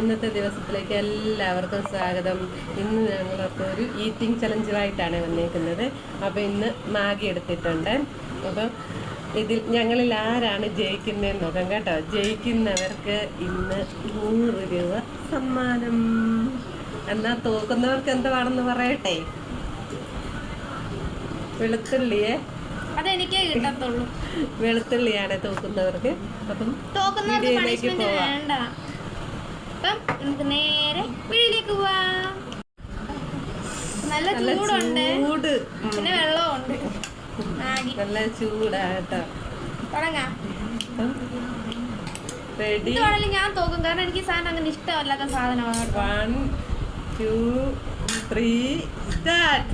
ഇന്നത്തെ ദിവസത്തിലേക്ക് എല്ലാവർക്കും സ്വാഗതം. ഇന്ന് ഞങ്ങളൊക്കെ ഒരു ഈറ്റിംഗ് ചലഞ്ചുമായിട്ടാണ് വന്നേക്കുന്നത്. അപ്പോൾ ഇന്ന് മാഗി എടുത്തിട്ടുണ്ട്. അപ്പോൾ ഇതിൽ ഞങ്ങളിൽ ആരാണ് ജയിക്കുന്നതെന്ന് നോക്കാം കേട്ടോ. ജയിക്കുന്നവർക്ക് ഇന്ന് നൂറ് രൂപ സമ്മാനം. എന്നാൽ തോക്കുന്നവർക്ക് എന്തുവാണെന്ന് പറയട്ടെ? വെളുത്തുള്ളിയെ? അതെനിക്കേ കിട്ടത്തുള്ളൂ. വെളുത്തുള്ളിയാണ് തോക്കുന്നവർക്ക് അപ്പം തോക്കുന്നവർക്ക് പോവാം. അപ്പം നമുക്ക് നേരെ വീട്ടിലേക്ക് പോവാം. നല്ല ചൂടുണ്ട്. ചൂട്. പിന്നെ വെള്ളമുണ്ട് നല്ല ചൂടാട്ടോ. തുടങ്ങാം. റെഡി. ഞാൻ തോക്കും. കാരണം എനിക്ക് സാധനം അങ്ങനെ ഇഷ്ടമല്ലാത്ത സാധനമാണ്. One two three start.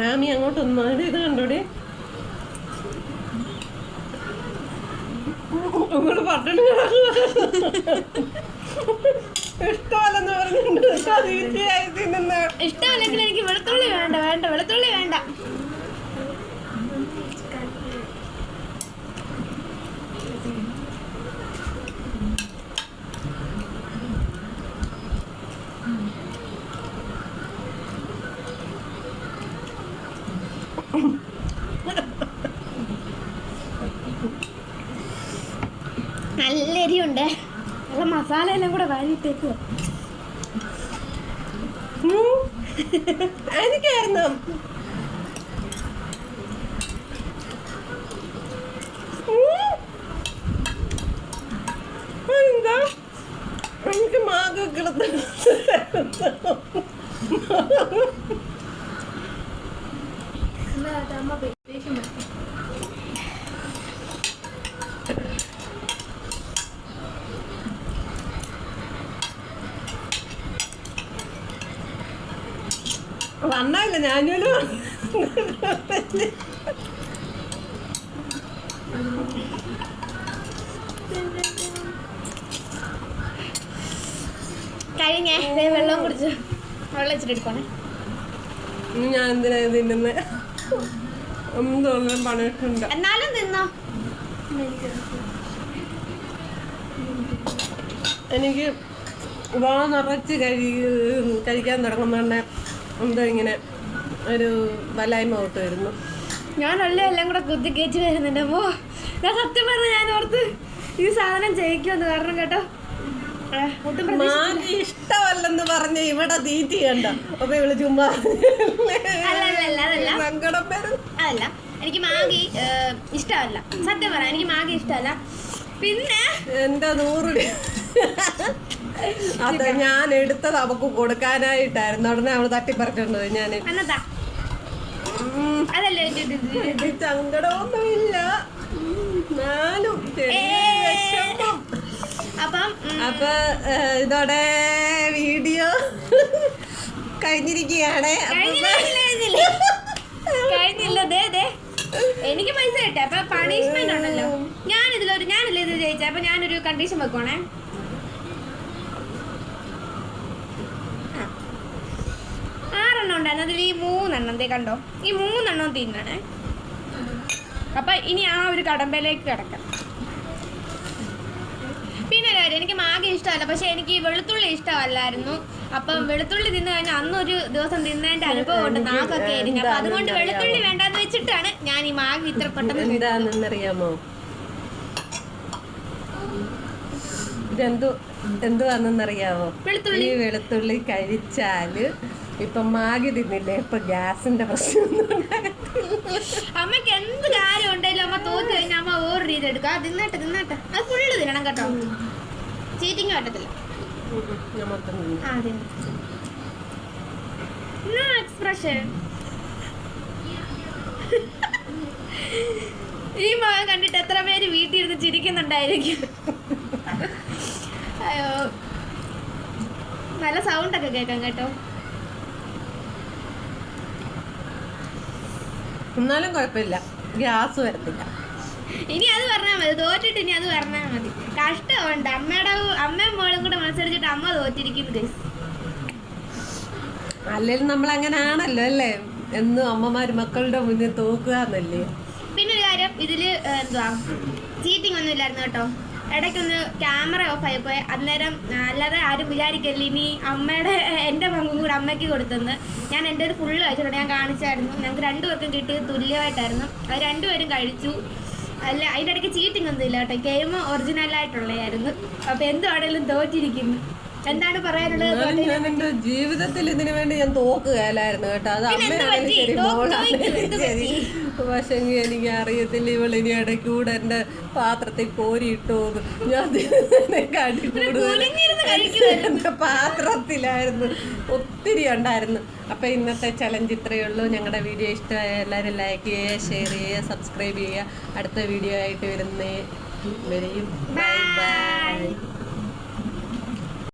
മാമി ഒന്ന് അതിന്റെ ഇത് കണ്ടോടി? നമ്മൾ പറഞ്ഞു ഇഷ്ടമല്ലെന്ന് പറഞ്ഞിട്ടുണ്ട് ഇഷ്ടമല്ലെങ്കിൽ എനിക്ക് വെളുത്തുള്ളി വേണ്ട വേണ്ട വെളുത്തുള്ളി വേണ്ട. നല്ല എരിയുണ്ട് നല്ല മസാല എല്ലാം കൂടെ വാരിയിട്ടേക്കുവാ ഉം. എനിക്കായിരുന്നു. എനിക്ക് മാഗിളത്ത് വണ്ണല്ല ഞാനൊരു കഴിഞ്ഞേ. വെള്ളം കുടിച്ചു. വെള്ളം വെച്ചിട്ട് എടുക്കണേ ഞാൻ എന്തിനാ തിന്നുന്നത് എന്തോന്നും പണിയിട്ടുണ്ട് എന്നാലും തിന്നോ. എനിക്ക് വാ നിറച്ച് കഴി കഴിക്കാൻ തുടങ്ങുന്ന എന്തോ ഇങ്ങനെ ഒരു വലായ്മ തൊട്ട് വരുന്നു. ഞാൻ ഉള്ള എല്ലാം കൂടെ കുത്തി കയറ്റി വരുന്നുണ്ട്. അപ്പോ ഞാൻ സത്യം പറഞ്ഞ ഞാൻ ഓർത്ത് ഈ സാധനം ജയിക്കുമെന്ന് കാരണം കേട്ടോ. മാഗി ഇഷ്ടമല്ലെന്ന് പറഞ്ഞ് ഇവിടെ തീറ്റി കണ്ട. അപ്പൊ ഇവൾ ചുമ്മാ അല്ല സങ്കടം വരും. എനിക്ക് മാഗി ഇഷ്ടമല്ല. സത്യം പറയാം എനിക്ക് മാഗി ഇഷ്ടമല്ല. പിന്നെ എന്താ നൂറ് അത് ഞാൻ എടുത്തത് അവക്ക് കൊടുക്കാനായിട്ടായിരുന്നു. ഉടനെ അവൾ തട്ടിപ്പറിച്ചോണ്ട് പോയി ഞാൻ അതല്ലേ ഇത് അപ്പം ഉം, അപ്പൊ ഇതോടെ വീഡിയോ കഴിഞ്ഞിരിക്കുകയാണ്. എനിക്ക് പൈസ കിട്ടേ. അപ്പൊ പണിഷ്മെന്റ് ഉണ്ടല്ലോ. ഞാൻ ഇതിലൊരു ഞാനല്ലേ ഇത് ജയിച്ചത് അപ്പൊ ഞാനൊരു കണ്ടീഷൻ വെക്കുവാണേ. ആറെണ്ണം ഉണ്ടായിരുന്നു. അതിൽ ഈ മൂന്നെണ്ണം ദേ കണ്ടോ? ഈ മൂന്നെണ്ണം തിന്നണേ. അപ്പൊ ഇനി ആ ഒരു കടമ്പയിലേക്ക് കിടക്കാം പിന്നെ ഒരു കാര്യം എനിക്ക് മാഗി ഇഷ്ടമല്ല. പക്ഷെ എനിക്ക് വെളുത്തുള്ളി ഇഷ്ടമല്ലായിരുന്നു. അപ്പം വെളുത്തുള്ളി തിന്നു കഴിഞ്ഞാൽ അന്നൊരു ദിവസം തിന്നേണ്ട അനുഭവം ഉണ്ട് നാക്കൊക്കെ എരിഞ്ഞു അപ്പൊ അതുകൊണ്ട് വെളുത്തുള്ളി വേണ്ടാന്ന് വെച്ചിട്ടാണ് ഞാൻ ഈ മാഗി ഇത്ര പെട്ടെന്ന് അറിയാമോ? എന്താണെന്നറിയാമോ ഇതെന്തോ എന്തുവാണെന്നറിയാമോ വെളുത്തുള്ളി. ഈ വെളുത്തുള്ളി കഴിച്ചാൽ ഇപ്പൊ മാഗി തിന്നില്ലേ? ഇപ്പൊ ഗ്യാസിന്റെ പ്രശ്നം. അമ്മയ്ക്ക് എന്ത് കാര്യം ഉണ്ടെങ്കിലും അമ്മ തോറ്റു കഴിഞ്ഞാൽ അമ്മ ഓർഡർ ചെയ്തെടുക്കുക തിന്നട്ടെ തിന്നട്ടെ. അത് ഫുള്ള് തിന്നണം കേട്ടോ. ചീറ്റിങ് പറ്റത്തില്ല. ആ എക്സ്പ്രഷൻ ഈ മകം കണ്ടിട്ട് എത്ര പേര് വീട്ടിൽ ഇരുന്ന് ചിരിക്കുന്നുണ്ടായിരിക്കും. അയ്യോ. നല്ല സൗണ്ടൊക്കെ കേൾക്കാം കേട്ടോ. എന്നാലും കുഴപ്പമില്ല. ഗ്യാസ് വരത്തില്ല. ഇനി അത് പറഞ്ഞാൽ മതി തോറ്റിട്ട് ഇനി അത് പറഞ്ഞാൽ മതി. കഷ്ടമുണ്ട്. അമ്മയുടെ അമ്മയും മോളും കൂടെ മത്സരിച്ചിട്ട് അമ്മ തോറ്റിരിക്കുന്നു guys. അല്ലെങ്കിൽ നമ്മൾ അങ്ങനെ ആണല്ലോ അല്ലേ? എന്നും അമ്മമാര് മക്കളുടെ മുന്നിൽ തോക്കുക എന്നല്ലേ പിന്നെ ഒരു കാര്യം ഇതിൽ എന്തുവാ? ചീറ്റിംഗ് ഒന്നും ഇല്ലായിരുന്നു കേട്ടോ. ഇടയ്ക്കൊന്ന് ക്യാമറ ഓഫ് ആയിപ്പോയി അന്നേരം അല്ലാതെ ആരും വിചാരിക്കല്ലേ ഇനി അമ്മയുടെ എന്റെ പങ്കും കൂടെ അമ്മയ്ക്ക് കൊടുത്തെന്ന്. ഞാൻ എന്റെ ഒരു ഫുള്ള് കഴിച്ചിട്ടുണ്ട് ഞാൻ കാണിച്ചായിരുന്നു. ഞങ്ങൾക്ക് രണ്ടുപേർക്കും കിട്ടിയത് തുല്യമായിട്ടായിരുന്നു. അത് രണ്ടുപേരും കഴിച്ചു. അല്ല അതിന്റെ ഇടയ്ക്ക് ചീറ്റിംഗ് ഒന്നും ഇല്ല കേട്ടോ. ഗെയിം ഒറിജിനലായിട്ടുള്ളതായിരുന്നു അപ്പോൾ എന്താണേലും തോറ്റിരിക്കുന്നു. എന്താണ് പറയാനുള്ളത്? എന്നാലും ഞാൻ എന്റെ ജീവിതത്തിൽ ഇതിനു വേണ്ടി ഞാൻ തോക്കുകയല്ലായിരുന്നു കേട്ടോ. അത് അമ്മയാണെങ്കിലും? ശരി മോളാണെങ്കിലും ശരി. പക്ഷെ എനിക്ക് അറിയത്തില്ല ഇവളിനി ഇടയ്ക്കൂടെ എന്റെ പാത്രത്തിൽ കോരിയിട്ടോന്ന് ഞാൻ കൂടുതൽ കുനിഞ്ഞിരുന്ന് പാത്രത്തിലായിരുന്നു. ഒത്തിരി ഉണ്ടായിരുന്നു. അപ്പൊ ഇന്നത്തെ ചലഞ്ച് ഇത്രയേ ഉള്ളൂ. ഞങ്ങളുടെ വീഡിയോ ഇഷ്ടമായ എല്ലാവരും ലൈക്ക് ചെയ്യുക ഷെയർ ചെയ്യുക സബ്സ്ക്രൈബ് ചെയ്യുക. അടുത്ത വീഡിയോ ആയിട്ട് വരുന്നേ വരെയും. Bye bye